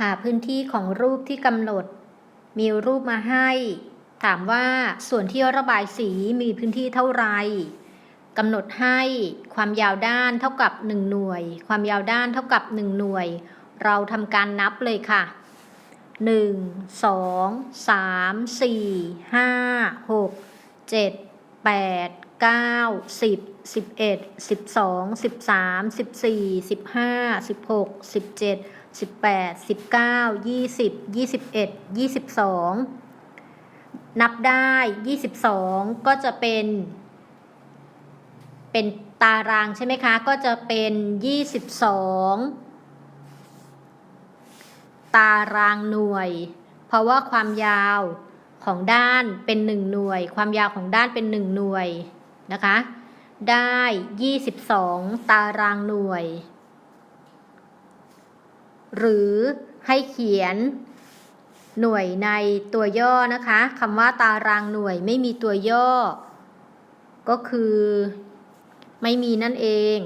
หาพื้นที่ของรูปที่กำหนด มีรูปมาให้ ถามว่าส่วนที่ระบายสีมีพื้นที่เท่าไหร่กำหนดให้ความยาวด้านเท่ากับ 1 หน่วย ความยาวด้านเท่ากับ 1 หน่วย เราทำการนับเลยค่ะ 1 2 3 4 5 6 7 8 9 10 11 12 13 14 15 16 17 18 19 20 21 22นับได้22ก็จะเป็น เป็นตารางใช่ไหมคะ ก็จะเป็น22ตารางหน่วย เพราะว่าความยาวของด้านเป็น1หน่วย ความยาวของด้านเป็น1หน่วย นะคะ ได้ 22 ตารางหน่วย หรือให้เขียนหน่วยในตัวย่อนะคะคำว่าตารางหน่วยไม่มีตัวย่อ ก็คือไม่มีนั่นเอง